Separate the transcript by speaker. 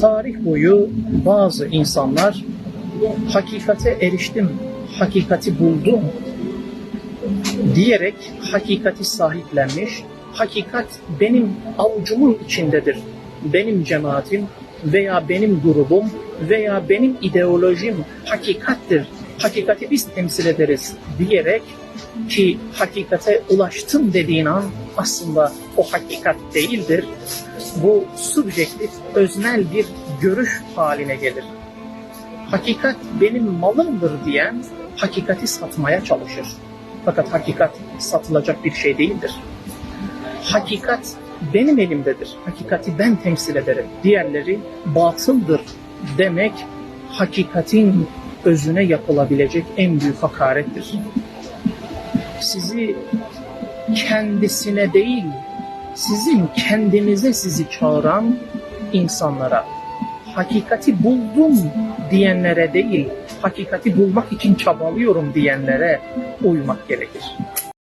Speaker 1: tarih boyu bazı insanlar hakikate eriştim, hakikati buldum diyerek hakikati sahiplenmiş, hakikat benim avucumun içindedir, benim cemaatim veya benim grubum veya benim ideolojim hakikattir, hakikati biz temsil ederiz diyerek ki hakikate ulaştım dediğin an aslında o hakikat değildir. Bu subjektif, öznel bir görüş haline gelir. Hakikat benim malımdır diyen hakikati satmaya çalışır. Fakat hakikat satılacak bir şey değildir. Hakikat benim elimdedir. Hakikati ben temsil ederim. Diğerleri batıldır demek hakikatin özüne yapılabilecek en büyük hakarettir. Sizi kendisine değil, sizin kendinize sizi çağıran insanlara, hakikati buldum diyenlere değil, hakikati bulmak için çabalıyorum diyenlere uymak gerekir.